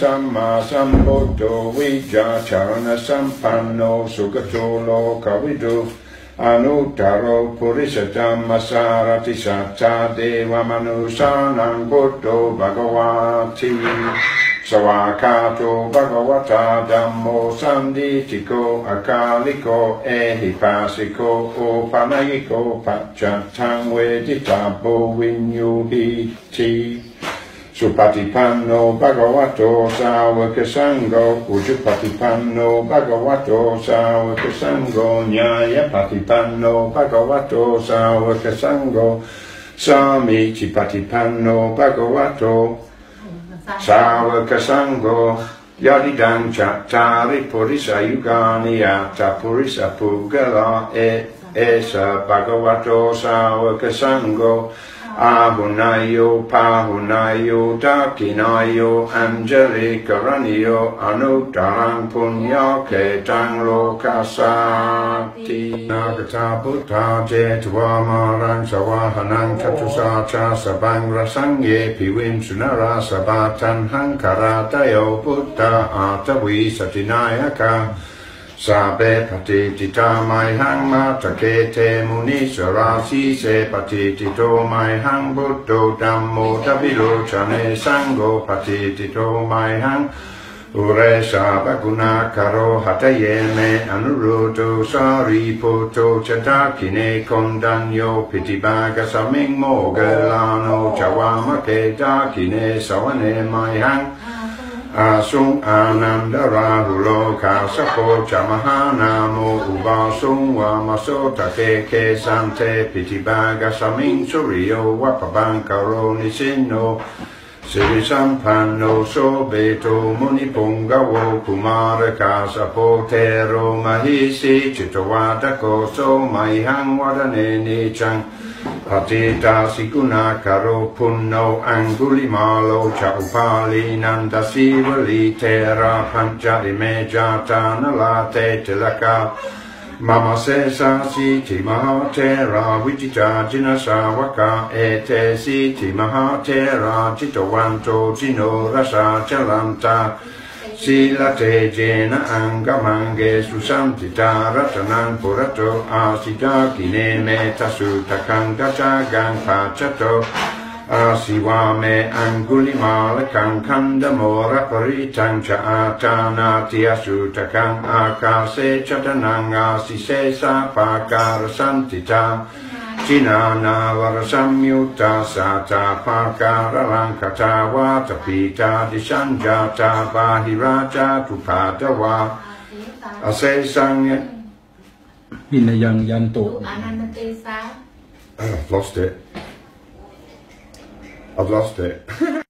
Sama sambodo wija charana sampano sugatolo kawidu. Anu taro purisa satta deva manu sanam bhagavati. Sawakato bhagavata dhammo sanditiko akaliko ehipasiko upanayiko pachatang vedita bovinyuhiti Supatipanno Bhagavato Savaka Sango Ujupatipanno Bhagavato Savaka Sango Nyayapatipanno Bhagavato Savaka Sango Samicipatipanno Bhagavato Savaka Sango Yadidancha Tari Purisa Yugani Ata Purisa Pugala E esa bhagavato savaka sango paunayo pahunayo dakinayo anjali karaniyo anuttarang punya ketang lokasati nagata buddha jetuva marang sawahanang katusacha sabang rasange sunara sabatan hankara buddha atavi satinayaka สาเปปติติตาไมหังมาตะเกเทมุนิสราสีเสปติติโตไมหังบุตโตดัมโมตบิโรชเนสังโกปติติโตไมหังอุเรสาปกุณาคารหัตเยเมอนุรุตุสารีโพโตชะตาคิเนคอนดันโยปิติบากสัมิงโมเกลานุชาวามะเกตาคิเนสวเนไมหัง Asung Ananda Rahulo Kasapo Chamahana Mo Ubasung Wamaso Take Kesante Pitibaga Saming Suriyo Wapabankaro Nisino Sri Sampanno Sobeto Munipungavo Kumarakasa Potero Mahisi Chitawatako So Maihang Wadaneni Chang Patita Sikuna Karo Punno Angulimalo Chaupali Nandasivali Tera Pancha Imejata Nalate Tilaka Mama se sa si ti maha te ra vitita jina sa waka e te si ti maha te ra tito wanto tino rasa chalanta sila te jena anga mange susantita ratanang purato asita kine me tasu takanga Pa Chato. Asivame Angulimalakam Kandamora Paritam Cha Atanati Asutakam Akase Chatanang Asise Sapakara Santita Chinana Varasamyuta Sata Pakara Lankata Vata Pita Disanjata Vahiraja Tupadawa Ase Sangya Vinayan Yanto I've lost it. I've lost it.